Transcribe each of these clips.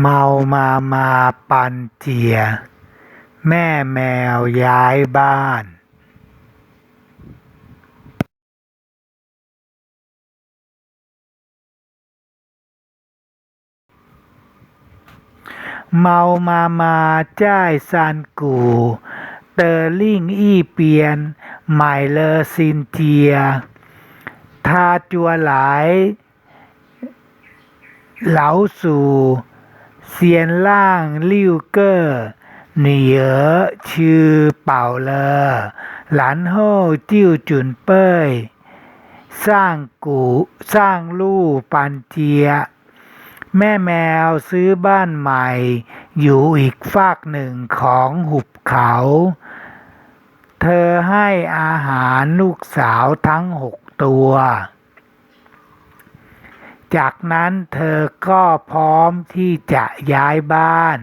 เมามามาปันเจีย แม่แมวย้ายบ้านเมามามาจ้ายซานกู เตอร์ลิงอี้เปียนหมายเลอซินเจีย ทาจัวหลาย เหลาสู่ เซียนล่างลิ่วเกอร์เหนียชื่อเป่าเลอหลานโฮจิ้วจุนเป้ย สร้างกูสร้างลู่ปันเจีย แม่แมวซื้อบ้านใหม่ อยู่อีกฝากหนึ่งของหุบเขา เธอให้อาหารลูกสาวทั้งหกตัว จากนั้นเธอก็พร้อมที่จะย้ายบ้าน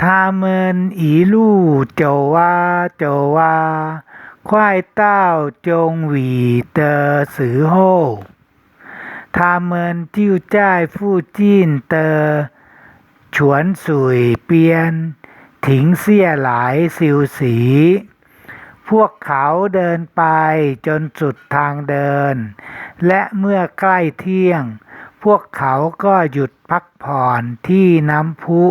ถ้าเมินอีลู่โจว่าโจว่าควายเต้าจงหวีเตอสือโฮ ถ้าเมินจิ้วจ้ายฟู่จีนเตอฉวนสุยเปียนถิงเสียหลายสิวสี พวกเขาเดินไปจนสุดทางเดิน และเมื่อใกล้เที่ยง พวกเขาก็หยุดพักผ่อนที่น้ำพุ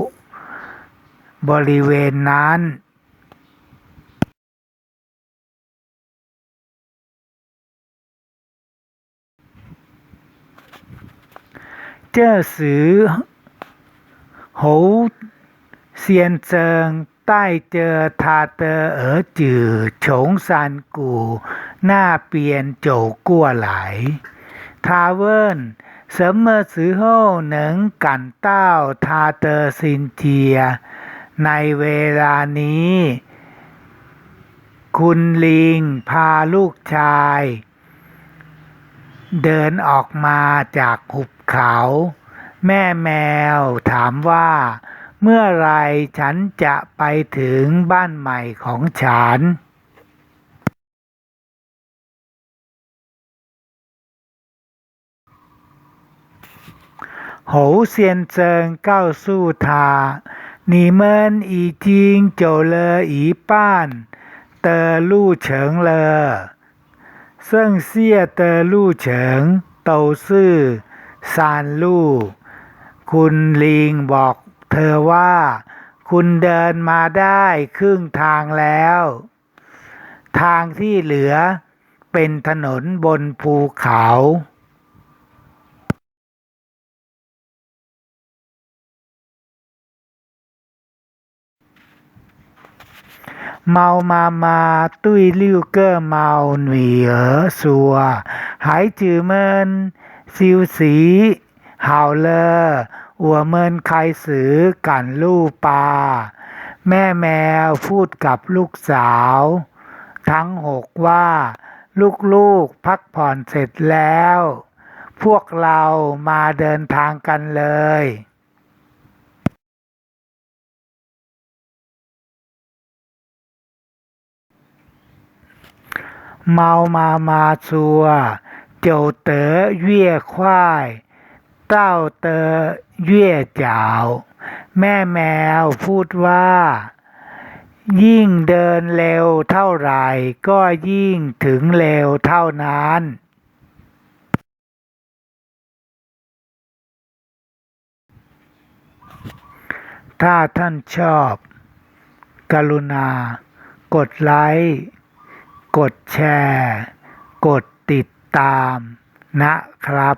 บริเวณนั้นเจ้าสือโห เซียนเจิงใต้เจอทาเตอเอ๋อจือโฉงซานกูหน้าเปลี่ยนโจกัวไหลทาเวินเสมเมอสือโฮเหนิงกันเต้าทาเตอซินเจีย ในเวลานี้ คุณลิงพาลูกชาย เดินออกมาจากหุบเขา แม่แมวถามว่า เมื่อไรฉันจะไปถึงบ้านใหม่ของฉันโหเซียนเจิงก้าสู้ทาหนีเมินอีจิงโจเลออีป้าน เตอลู่เฉิงเลอเซิ่งเซียเตอลู่เฉิง เตาซื่อซานลู่ คุณลิงบอก เธอว่า คุณเดินมาได้ครึ่งทางแล้ว ทางที่เหลือเป็นถนนบนภูเขาเมามามาตุ้ยลิ้วเกอร์เมาหนุ่ยเอ๋อสัว หายจือเมินซิวสีห่าวเลอ อัวเมินใครสือกันลู่ปลาแม่แมวพูดกับลูกสาว ทั้งหกว่า ลูกๆพักผ่อนเสร็จแล้ว พวกเรามาเดินทางกันเลยเมามามาชัวเจ้าเต๋อเย่ควาย เต้าเตอเย่เจ้าแม่แมวพูดว่า ยิ่งเดินเร็วเท่าไหร่ ก็ยิ่งถึงเร็วเท่านั้นถ้าท่านชอบ กรุณา กดไลค์ กดแชร์ กดติดตามนะครับ